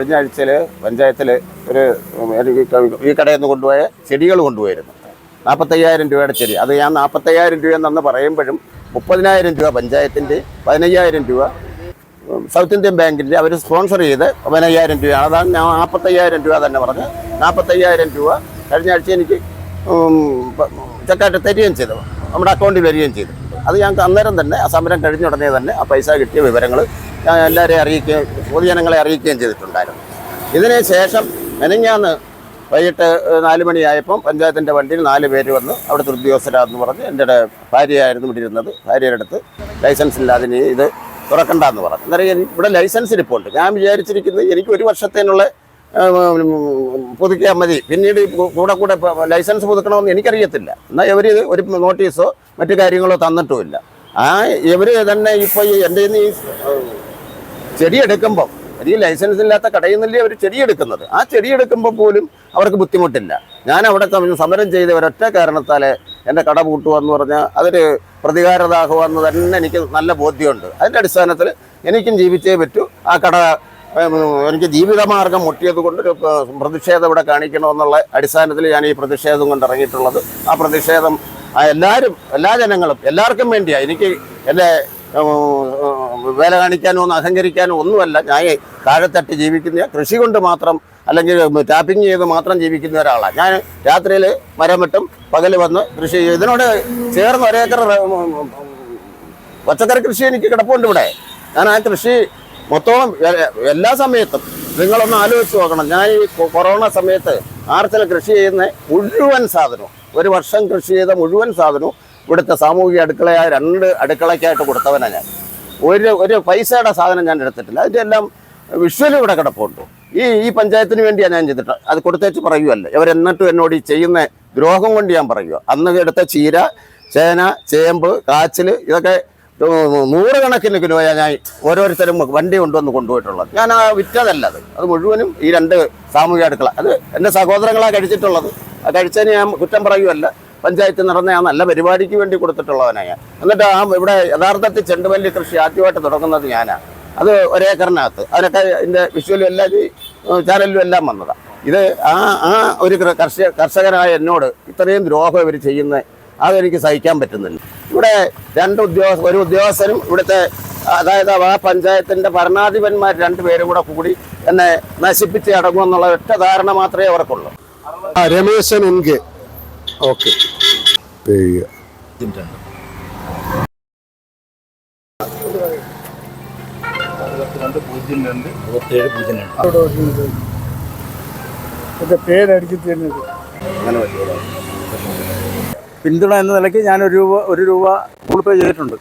കഴിഞ്ഞ ആഴ്ചയിൽ പഞ്ചായത്തിൽ ഒരു ഈ കടയിൽ നിന്ന് കൊണ്ടുപോയ ചെടികൾ കൊണ്ടുപോയിരുന്നു. നാൽപ്പത്തയ്യായിരം രൂപയുടെ ചെടി. അത് ഞാൻ നാൽപ്പത്തയ്യായിരം രൂപ എന്നു പറയുമ്പോഴും മുപ്പതിനായിരം രൂപ പഞ്ചായത്തിന്റെ പതിനയ്യായിരം രൂപ സൗത്ത് ഇന്ത്യൻ ബാങ്കിന്റെ അവർ സ്പോൺസർ ചെയ്ത് പതിനയ്യായിരം രൂപ അതാണ് ഞാൻ നാൽപ്പത്തയ്യായിരം രൂപ തന്നെ പറഞ്ഞ് നാൽപ്പത്തയ്യായിരം രൂപ കഴിഞ്ഞ ആഴ്ച എനിക്ക് ചെക്കായിട്ട് തരികയും ചെയ്തു. നമ്മുടെ അക്കൗണ്ടിൽ വരികയും ചെയ്തു. അത് ഞങ്ങൾക്ക് അന്നേരം തന്നെ ആ സമരം കഴിഞ്ഞ ഉടനെ തന്നെ ആ പൈസ കിട്ടിയ വിവരങ്ങൾ ഞാൻ എല്ലാവരെയും അറിയിക്കുകയും പൊതുജനങ്ങളെ അറിയിക്കുകയും ചെയ്തിട്ടുണ്ടായിരുന്നു. ഇതിന് ശേഷം മെനഞ്ഞാന്ന് വൈകിട്ട് നാല് മണിയായപ്പം പഞ്ചായത്തിന്റെ വണ്ടിയിൽ നാല് പേര് വന്ന് അവിടുത്തെ ഉദ്യോഗസ്ഥരാന്ന് പറഞ്ഞ് എന്റെ ഭാര്യയായിരുന്നു ഇവിടെ ഇരുന്നത് ഭാര്യയുടെ അടുത്ത് ലൈസൻസ് ഇല്ലാതെ ഇത് തുറക്കണ്ടെന്ന് പറഞ്ഞു. അന്നേരം ഇവിടെ ലൈസൻസ് ഇരിപ്പുണ്ട് ഞാൻ വിചാരിച്ചിരിക്കുന്നത് എനിക്ക് ഒരു വർഷത്തേനുള്ള പുതുക്കിയാൽ മതി. പിന്നീട് കൂടെ കൂടെ ലൈസൻസ് പുതുക്കണമെന്ന് എനിക്കറിയത്തില്ല. എന്നാൽ ഇവർ ഒരു നോട്ടീസോ മറ്റു കാര്യങ്ങളോ തന്നിട്ടുമില്ല. ആ ഇവർ തന്നെ ഇപ്പോൾ ഈ എന്റെ ഈ ചെടിയെടുക്കുമ്പം ചെടി ഈ ലൈസൻസ് ഇല്ലാത്ത കടയിൽ നിന്നല്ലേ അവർ ചെടിയെടുക്കുന്നത്. ആ ചെടിയെടുക്കുമ്പോൾ പോലും അവർക്ക് ബുദ്ധിമുട്ടില്ല. ഞാൻ അവിടെ സമ- സമരം ചെയ്ത ഒരൊറ്റ കാരണത്താൽ എന്റെ കട പൂട്ടുമെന്ന് പറഞ്ഞാൽ അതൊരു പ്രതികാരദാഹമെന്ന് തന്നെ എനിക്ക് നല്ല ബോധ്യമുണ്ട്. അതിന്റെ അടിസ്ഥാനത്തിൽ എനിക്കും ജീവിച്ചേ പറ്റൂ. ആ കട എനിക്ക് ജീവിതമാർഗം മുട്ടിയത് കൊണ്ട് ഒരു പ്രതിഷേധം ഇവിടെ കാണിക്കണമെന്നുള്ള അടിസ്ഥാനത്തിൽ ഞാൻ ഈ പ്രതിഷേധം കൊണ്ട് ഇറങ്ങിയിട്ടുള്ളത് ആ പ്രതിഷേധം എല്ലാവരും എല്ലാ ജനങ്ങളും എല്ലാവർക്കും വേണ്ടിയാണ് എനിക്ക് എന്റെ വില കാണിക്കാനോ ഒന്ന് അഹങ്കരിക്കാനോ ഒന്നുമല്ല ഞാൻ താഴെത്തട്ടി ജീവിക്കുന്ന കൃഷി കൊണ്ട് മാത്രം അല്ലെങ്കിൽ ടാപ്പിംഗ് ചെയ്ത് മാത്രം ജീവിക്കുന്ന ഒരാളാണ് ഞാൻ രാത്രിയിൽ മരം വെട്ടും പകൽ വന്ന് കൃഷി ചെയ്യും ഇതിനോട് ചേർന്ന് ഒരേക്കർ പച്ചക്കറി കൃഷി എനിക്ക് കിടപ്പുണ്ട് ഇവിടെ ഞാൻ ആ കൃഷി മൊത്തം എല്ലാ സമയത്തും നിങ്ങളൊന്ന് ആലോചിച്ച് നോക്കണം. ഞാൻ ഈ കൊറോണ സമയത്ത് ആർച്ചല കൃഷി ചെയ്യുന്ന മുഴുവൻ സാധനവും ഒരു വർഷം കൃഷി ചെയ്ത മുഴുവൻ സാധനവും ഇവിടുത്തെ സാമൂഹിക അടുക്കളയായ രണ്ട് അടുക്കളയ്ക്കായിട്ട് കൊടുത്തവനാണ് ഞാൻ. ഒരു ഒരു പൈസയുടെ സാധനം ഞാൻ എടുത്തിട്ടില്ല. അതിന്റെ എല്ലാം വിഷ്വലും ഇവിടെ കിടപ്പുണ്ട്. ഈ ഈ പഞ്ചായത്തിന് വേണ്ടിയാണ് ഞാൻ ചെയ്തിട്ട് അത് കൊടുത്തേച്ച് പറയുമല്ല ഇവരെന്നിട്ടും എന്നോട് ഈ ചെയ്യുന്ന ദ്രോഹം കൊണ്ട് ഞാൻ പറയുക അന്ന് എടുത്ത ചീര ചേന ചേമ്പ് കാച്ചിൽ ഇതൊക്കെ നൂറുകണക്കിന് കിലോയ ഞാൻ ഓരോരുത്തരും വണ്ടി കൊണ്ടുവന്ന് കൊണ്ടുപോയിട്ടുള്ളത്. ഞാൻ ആ വിറ്റതല്ല അത്. അത് മുഴുവനും ഈ രണ്ട് സാമൂഹിക അടുക്കള. അത് എന്റെ സഹോദരങ്ങളാണ് കഴിച്ചിട്ടുള്ളത്. ആ കഴിച്ചതിന് ഞാൻ കുറ്റം പറയുമല്ല പഞ്ചായത്ത് നടന്ന ആ നല്ല പരിപാടിക്ക് വേണ്ടി കൊടുത്തിട്ടുള്ളവനാണ് ഞാൻ. എന്നിട്ട് ആ ഇവിടെ യഥാർത്ഥത്തിൽ ചെണ്ടുമല്ലി കൃഷി ആദ്യമായിട്ട് തുടങ്ങുന്നത് ഞാനാണ് അത് ഒരേക്കറിനകത്ത്. അതിനൊക്കെ ഇതിന്റെ വിഷ്വലും എല്ലാം ചാനലിലും എല്ലാം വന്നതാണ് ഇത് ആ ആ ഒരു കർഷക കർഷകനായ എന്നോട് ഇത്രയും ദ്രോഹം ഇവർ ചെയ്യുന്ന അതെനിക്ക് സഹിക്കാൻ പറ്റുന്നില്ല. ഇവിടെ രണ്ട് ഉദ്യോഗസ്ഥ ഒരു ഉദ്യോഗസ്ഥനും ഇവിടുത്തെ അതായത് ആ പഞ്ചായത്തിന്റെ ഭരണാധിപന്മാർ രണ്ടുപേരും കൂടെ കൂടി എന്നെ നശിപ്പിച്ച് അടങ്ങുമെന്നുള്ള ഒറ്റ ധാരണ മാത്രമേ അവർക്കുള്ളൂ. ആ രമേശൻ എൻകെ ഓക്കെ. പേരടിച്ച് തരുന്നത് അങ്ങനെ പറ്റുള്ളൂ പിന്തുണ എന്ന നിലയ്ക്ക് ഞാൻ ഒരു രൂപ ഒരു രൂപ ഗൂഗിൾ പേ ചെയ്തിട്ടുണ്ട്.